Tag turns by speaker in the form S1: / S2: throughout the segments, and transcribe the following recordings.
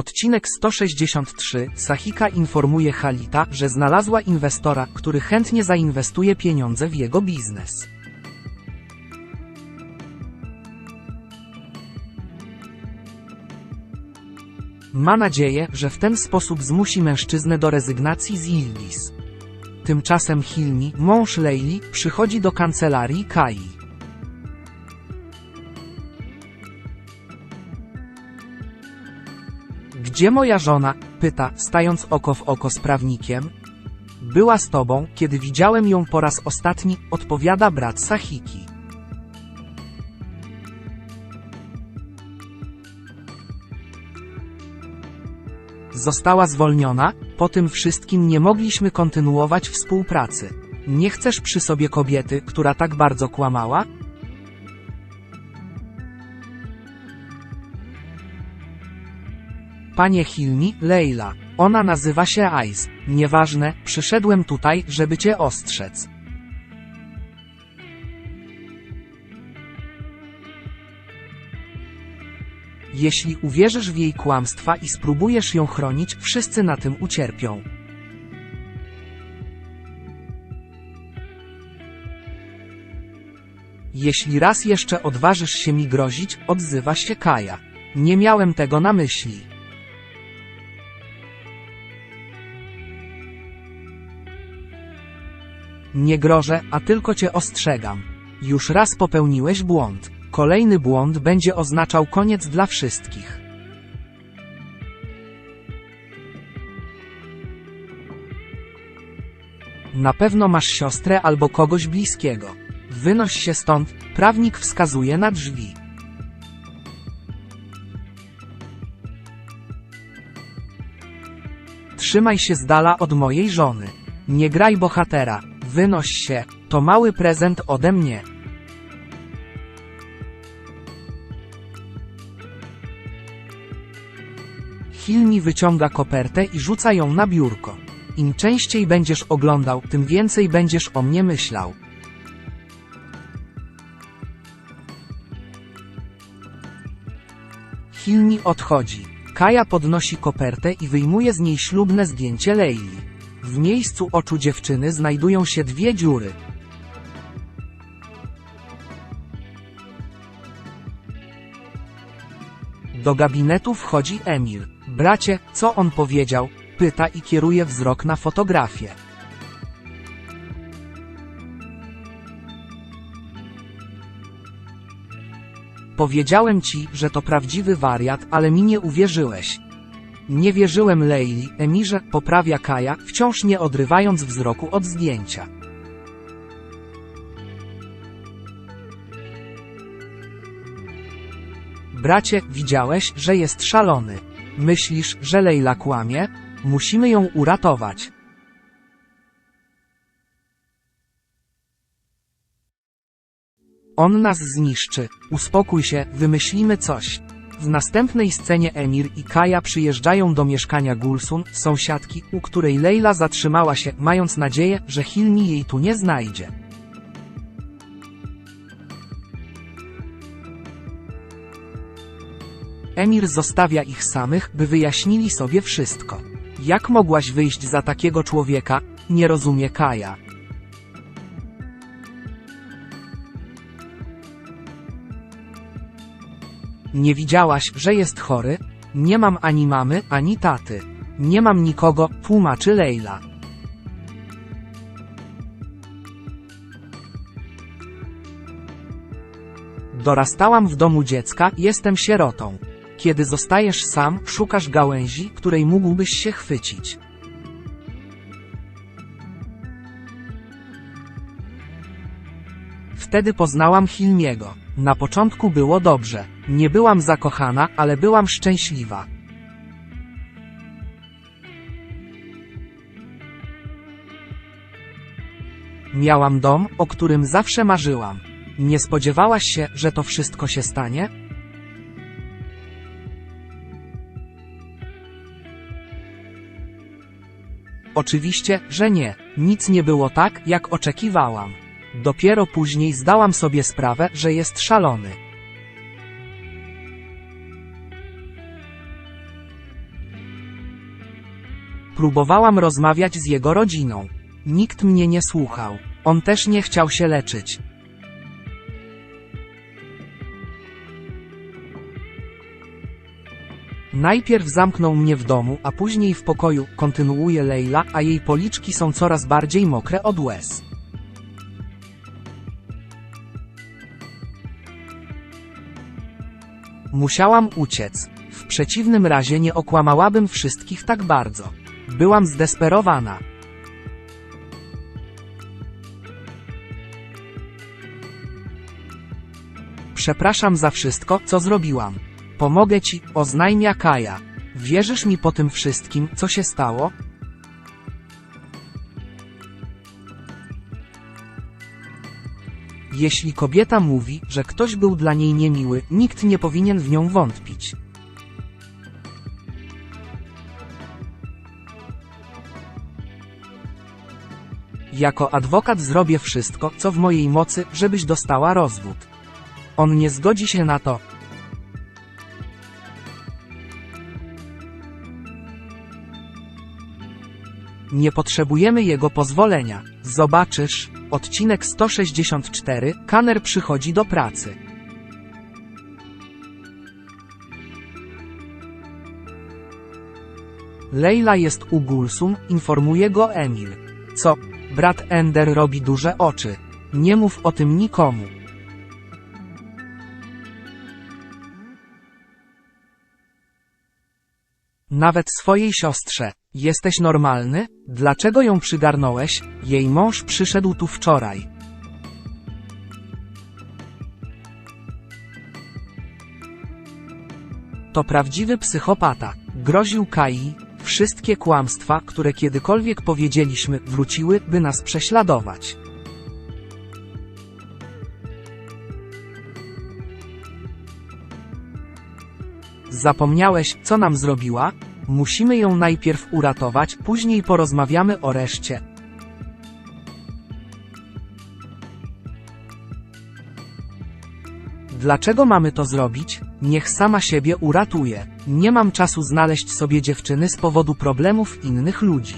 S1: Odcinek 163. Sahika informuje Halita, że znalazła inwestora, który chętnie zainwestuje pieniądze w jego biznes. Ma nadzieję, że w ten sposób zmusi mężczyznę do rezygnacji z Ildis. Tymczasem Hilmi, mąż Leili, przychodzi do kancelarii Kai. Gdzie moja żona? pyta, stając oko w oko z prawnikiem. Była z tobą, kiedy widziałem ją po raz ostatni, odpowiada brat Sahiki. Została zwolniona, po tym wszystkim nie mogliśmy kontynuować współpracy. Nie chcesz przy sobie kobiety, która tak bardzo kłamała? Panie Hilmi, Leila. Ona nazywa się Ice. Nieważne, przyszedłem tutaj, żeby cię ostrzec. Jeśli uwierzysz w jej kłamstwa i spróbujesz ją chronić, wszyscy na tym ucierpią. Jeśli raz jeszcze odważysz się mi grozić, odzywa się Kaja. Nie miałem tego na myśli. Nie grożę, a tylko cię ostrzegam. Już raz popełniłeś błąd. Kolejny błąd będzie oznaczał koniec dla wszystkich. Na pewno masz siostrę albo kogoś bliskiego. Wynoś się stąd, prawnik wskazuje na drzwi. Trzymaj się z dala od mojej żony. Nie graj bohatera, wynoś się, to mały prezent ode mnie. Hilmi wyciąga kopertę i rzuca ją na biurko. Im częściej będziesz oglądał, tym więcej będziesz o mnie myślał. Hilmi odchodzi. Kaja podnosi kopertę i wyjmuje z niej ślubne zdjęcie Leili. W miejscu oczu dziewczyny znajdują się dwie dziury. Do gabinetu wchodzi Emil. Bracie, co on powiedział? Pyta i kieruje wzrok na fotografię. Powiedziałem ci, że to prawdziwy wariat, ale mi nie uwierzyłeś. Nie wierzyłem Leili, Emirze, poprawia Kaja, wciąż nie odrywając wzroku od zdjęcia. Bracie, widziałeś, że jest szalony. Myślisz, że Leila kłamie? Musimy ją uratować. On nas zniszczy. Uspokój się, wymyślimy coś. W następnej scenie Emir i Kaja przyjeżdżają do mieszkania Gulsun, sąsiadki, u której Leila zatrzymała się, mając nadzieję, że Hilmi jej tu nie znajdzie. Emir zostawia ich samych, by wyjaśnili sobie wszystko. Jak mogłaś wyjść za takiego człowieka? Nie rozumie Kaja. Nie widziałaś, że jest chory? Nie mam ani mamy, ani taty. Nie mam nikogo, tłumaczy Leila. Dorastałam w domu dziecka, jestem sierotą. Kiedy zostajesz sam, szukasz gałęzi, której mógłbyś się chwycić. Wtedy poznałam Hilmiego. Na początku było dobrze. Nie byłam zakochana, ale byłam szczęśliwa. Miałam dom, o którym zawsze marzyłam. Nie spodziewałaś się, że to wszystko się stanie? Oczywiście, że nie. Nic nie było tak, jak oczekiwałam. Dopiero później zdałam sobie sprawę, że jest szalony. Próbowałam rozmawiać z jego rodziną. Nikt mnie nie słuchał. On też nie chciał się leczyć. Najpierw zamknął mnie w domu, a później w pokoju, kontynuuje Leila, a jej policzki są coraz bardziej mokre od łez. Musiałam uciec. W przeciwnym razie nie okłamałabym wszystkich tak bardzo. Byłam zdesperowana. Przepraszam za wszystko, co zrobiłam. Pomogę ci, oznajmia Kaja. Wierzysz mi po tym wszystkim, co się stało? Jeśli kobieta mówi, że ktoś był dla niej niemiły, nikt nie powinien w nią wątpić. Jako adwokat zrobię wszystko, co w mojej mocy, żebyś dostała rozwód. On nie zgodzi się na to. Nie potrzebujemy jego pozwolenia. Zobaczysz, odcinek 164, Kaner przychodzi do pracy. Leila jest u Gulsum, informuje go Emil. Co? Brat Ender robi duże oczy. Nie mów o tym nikomu. Nawet swojej siostrze. Jesteś normalny? Dlaczego ją przygarnąłeś? Jej mąż przyszedł tu wczoraj. To prawdziwy psychopata. Groził Kai. Wszystkie kłamstwa, które kiedykolwiek powiedzieliśmy, wróciły, by nas prześladować. Zapomniałeś, co nam zrobiła? Musimy ją najpierw uratować, później porozmawiamy o reszcie. Dlaczego mamy to zrobić? Niech sama siebie uratuje. Nie mam czasu znaleźć sobie dziewczyny z powodu problemów innych ludzi.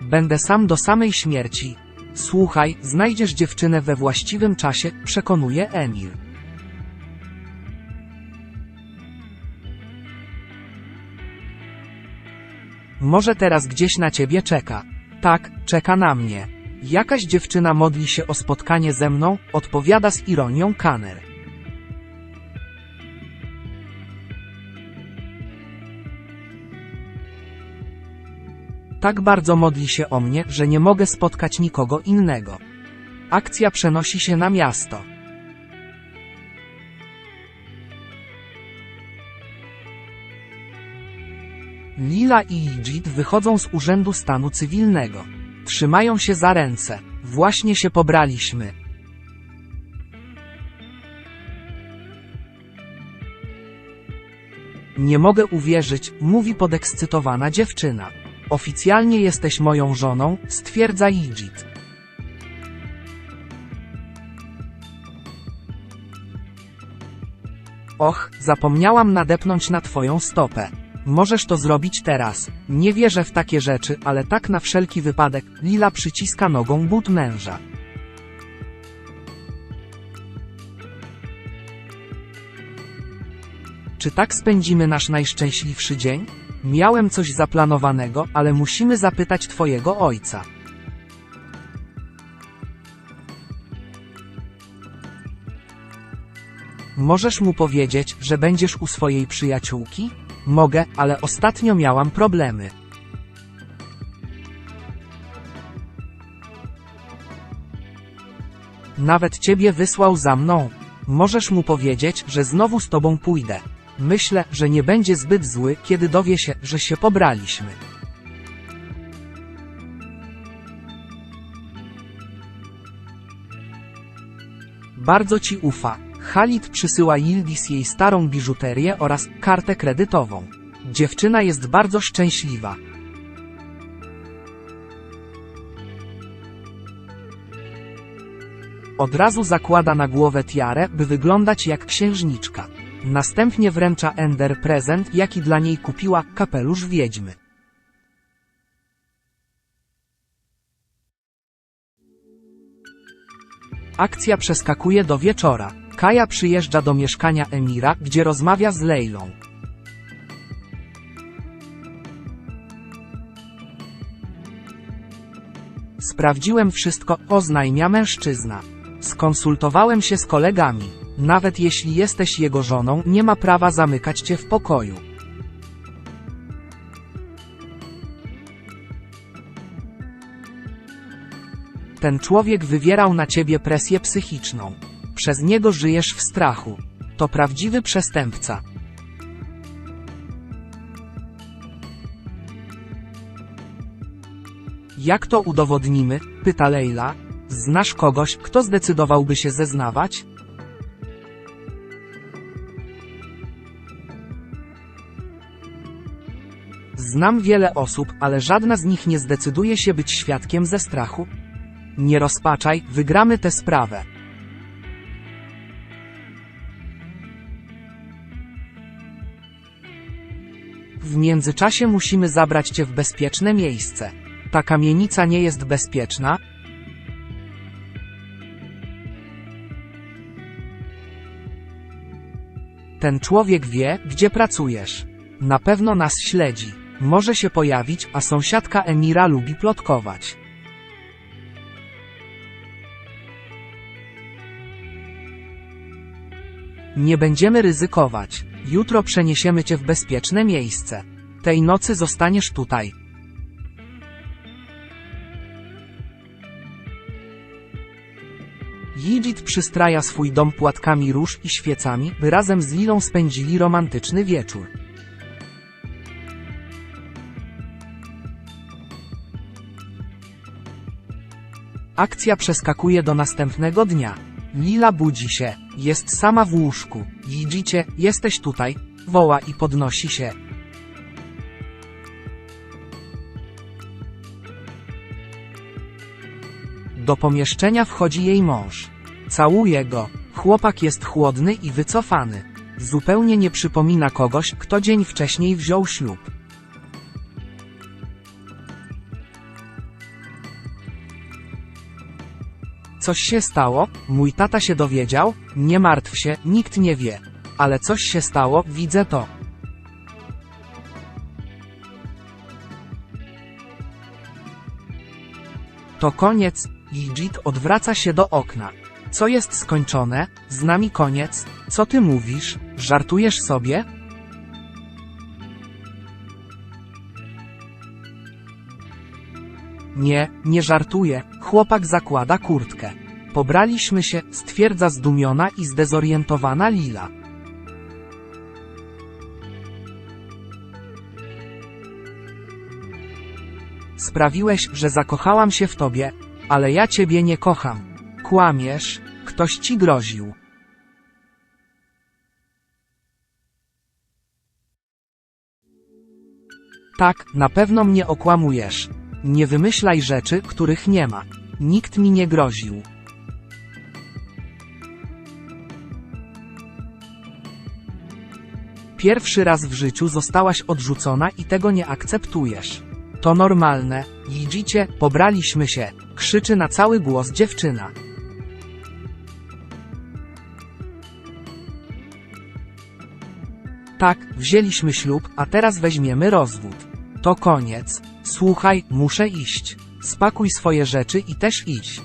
S1: Będę sam do samej śmierci. Słuchaj, znajdziesz dziewczynę we właściwym czasie, przekonuje Emil. Może teraz gdzieś na ciebie czeka. Tak, czeka na mnie. Jakaś dziewczyna modli się o spotkanie ze mną, odpowiada z ironią Kaner. Tak bardzo modli się o mnie, że nie mogę spotkać nikogo innego. Akcja przenosi się na miasto. Lila i Igit wychodzą z urzędu stanu cywilnego. Trzymają się za ręce. Właśnie się pobraliśmy. Nie mogę uwierzyć, mówi podekscytowana dziewczyna. Oficjalnie jesteś moją żoną, stwierdza Igit. Och, zapomniałam nadepnąć na twoją stopę. Możesz to zrobić teraz. Nie wierzę w takie rzeczy, ale tak na wszelki wypadek, Lila przyciska nogą but męża. Czy tak spędzimy nasz najszczęśliwszy dzień? Miałem coś zaplanowanego, ale musimy zapytać twojego ojca. Możesz mu powiedzieć, że będziesz u swojej przyjaciółki? Mogę, ale ostatnio miałam problemy. Nawet ciebie wysłał za mną. Możesz mu powiedzieć, że znowu z tobą pójdę. Myślę, że nie będzie zbyt zły, kiedy dowie się, że się pobraliśmy. Bardzo ci ufa. Khalid przysyła Yildiz jej starą biżuterię oraz kartę kredytową. Dziewczyna jest bardzo szczęśliwa. Od razu zakłada na głowę tiarę, by wyglądać jak księżniczka. Następnie wręcza Ender prezent, jaki dla niej kupiła, kapelusz wiedźmy. Akcja przeskakuje do wieczora. Kaja przyjeżdża do mieszkania Emira, gdzie rozmawia z Leilą. Sprawdziłem wszystko, oznajmia mężczyzna. Skonsultowałem się z kolegami. Nawet jeśli jesteś jego żoną, nie ma prawa zamykać cię w pokoju. Ten człowiek wywierał na ciebie presję psychiczną. Przez niego żyjesz w strachu. To prawdziwy przestępca. Jak to udowodnimy? pyta Leila. Znasz kogoś, kto zdecydowałby się zeznawać? Znam wiele osób, ale żadna z nich nie zdecyduje się być świadkiem ze strachu. Nie rozpaczaj, wygramy tę sprawę. W międzyczasie musimy zabrać cię w bezpieczne miejsce. Ta kamienica nie jest bezpieczna. Ten człowiek wie, gdzie pracujesz. Na pewno nas śledzi. Może się pojawić, a sąsiadka Emira lubi plotkować. Nie będziemy ryzykować. Jutro przeniesiemy cię w bezpieczne miejsce. Tej nocy zostaniesz tutaj. Yigit przystraja swój dom płatkami róż i świecami, by razem z Lilą spędzili romantyczny wieczór. Akcja przeskakuje do następnego dnia. Lila budzi się, jest sama w łóżku. Yigicie, jesteś tutaj, woła i podnosi się. Do pomieszczenia wchodzi jej mąż. Całuje go. Chłopak jest chłodny i wycofany. Zupełnie nie przypomina kogoś, kto dzień wcześniej wziął ślub. Coś się stało? Mój tata się dowiedział? Nie martw się, nikt nie wie. Ale coś się stało, widzę to. To koniec, Yigit odwraca się do okna. Co jest skończone? Z nami koniec? Co ty mówisz? Żartujesz sobie? Nie, nie żartuję, chłopak zakłada kurtkę. Pobraliśmy się, stwierdza zdumiona i zdezorientowana Lila. Sprawiłeś, że zakochałam się w tobie, ale ja ciebie nie kocham. Kłamiesz, ktoś ci groził. Tak, na pewno mnie okłamujesz. Nie wymyślaj rzeczy, których nie ma. Nikt mi nie groził. Pierwszy raz w życiu zostałaś odrzucona i tego nie akceptujesz. To normalne, widzicie, pobraliśmy się, krzyczy na cały głos dziewczyna. Tak, wzięliśmy ślub, a teraz weźmiemy rozwód. To koniec. Słuchaj, muszę iść. Spakuj swoje rzeczy i też idź.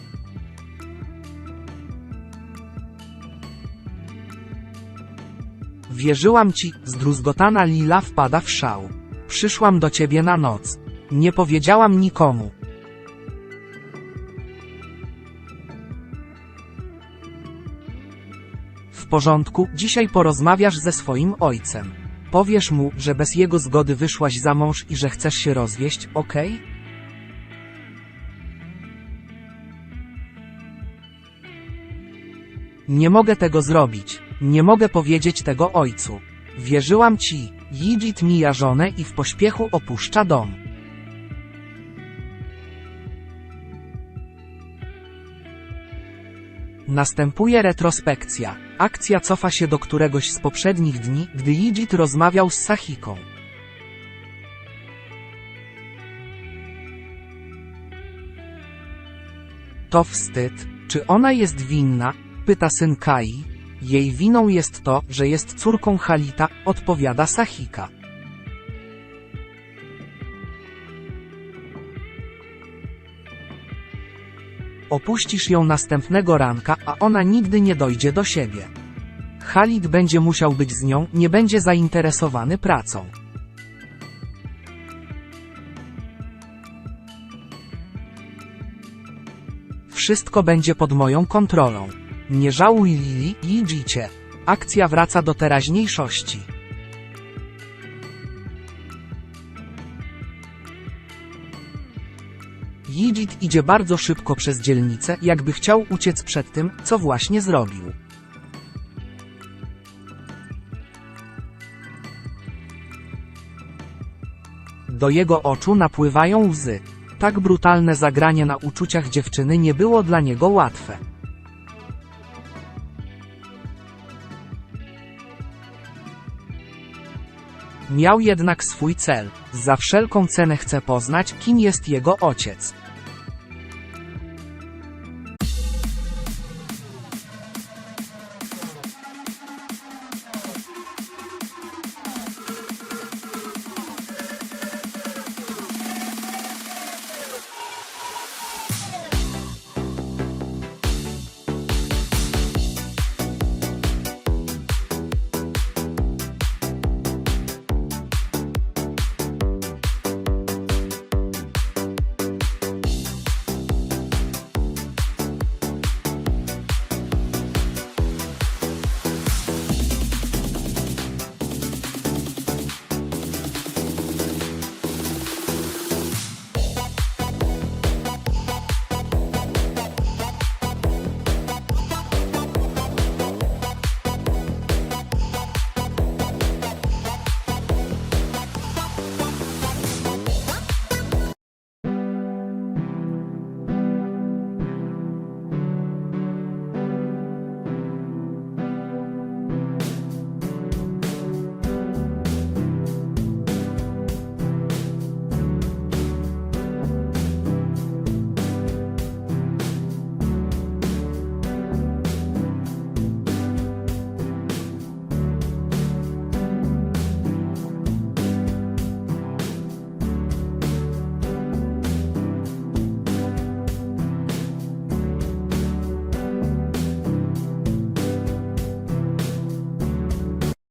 S1: Wierzyłam ci, zdruzgotana Lila wpada w szał. Przyszłam do ciebie na noc. Nie powiedziałam nikomu. W porządku, dzisiaj porozmawiasz ze swoim ojcem. Powiesz mu, że bez jego zgody wyszłaś za mąż i że chcesz się rozwieść, okej? Nie mogę tego zrobić. Nie mogę powiedzieć tego ojcu. Wierzyłam ci. Yigit mija żonę i w pośpiechu opuszcza dom. Następuje retrospekcja. Akcja cofa się do któregoś z poprzednich dni, gdy Yijit rozmawiał z Sahiką. To wstyd. Czy ona jest winna? Pyta syn Kai. Jej winą jest to, że jest córką Halita, odpowiada Sahika. Opuścisz ją następnego ranka, a ona nigdy nie dojdzie do siebie. Khalid będzie musiał być z nią, nie będzie zainteresowany pracą. Wszystko będzie pod moją kontrolą. Nie żałuj Lili i Jicie. Akcja wraca do teraźniejszości. Yijit idzie bardzo szybko przez dzielnicę, jakby chciał uciec przed tym, co właśnie zrobił. Do jego oczu napływają łzy. Tak brutalne zagranie na uczuciach dziewczyny nie było dla niego łatwe. Miał jednak swój cel. Za wszelką cenę chce poznać, kim jest jego ojciec.